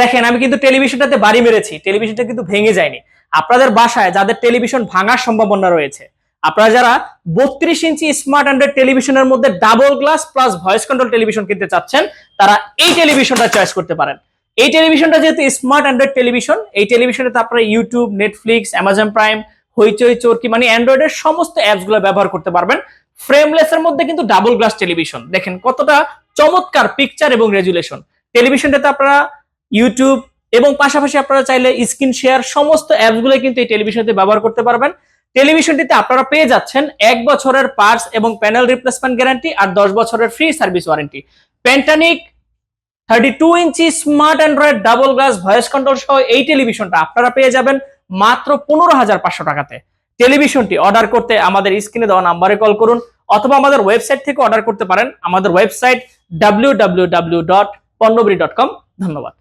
দেখেন, আমি কিন্তু টেলিভিশনটাতে বাড়ি মেরেছি, টেলিভিশনটা কিন্তু ভেঙে যায়নি। আপনাদের বাসায় যাদের টেলিভিশন ভাঙার সম্ভাবনা রয়েছে, আপনারা যারা বত্রিশ ইঞ্চি স্মার্ট অ্যান্ড্রয়েড টেলিভিশনের মধ্যে double glass plus voice control television কিনতে চাচ্ছেন, তারা এই টেলিভিশনটা চয়েস করতে পারেন। এই টেলিভিশনটা যেহেতু স্মার্ট অ্যান্ড্রয়েড টেলিভিশন, এই টেলিভিশনে আপনারা YouTube Netflix Amazon prime Hoichoi Chorki মানে অ্যান্ড্রয়েডের সমস্ত অ্যাপসগুলো ব্যবহার করতে পারবেন। ফ্রেমলেস এর মধ্যে কিন্তু ডাবল গ্লাস টেলিভিশন। দেখেন কতটা চমৎকার পিকচার এবং রেজুলেশন টেলিভিশনটাতে আপনারা ইউটিউব এবং পাশাপাশি আপনারা চাইলে স্ক্রিন শেয়ার সমস্ত অ্যাপসগুলো কিন্তু এই টেলিভিশনতে ব্যবহার করতে পারবেন। টেলিভিশনটিতে আপনারা পেয়ে যাচ্ছেন এক বছরের পার্টস এবং প্যানেল রিপ্লেসমেন্ট গ্যারান্টি আর দশ বছরের free service warranty প্যান্টানিক thirty two inch smart android double glass voice control সহ এই টেলিভিশনটা আপনারা পেয়ে যাবেন মাত্র পনেরো হাজার পাঁচশো টাকাতে। টেলিভিশনটি অর্ডার করতে আমাদের স্ক্রিনে দেওয়া নাম্বারে কল করুন অথবা আমাদের ওয়েবসাইট থেকে অর্ডার করতে পারেন। আমাদের ওয়েবসাইট ডাব্লিউ ধন্যবাদ।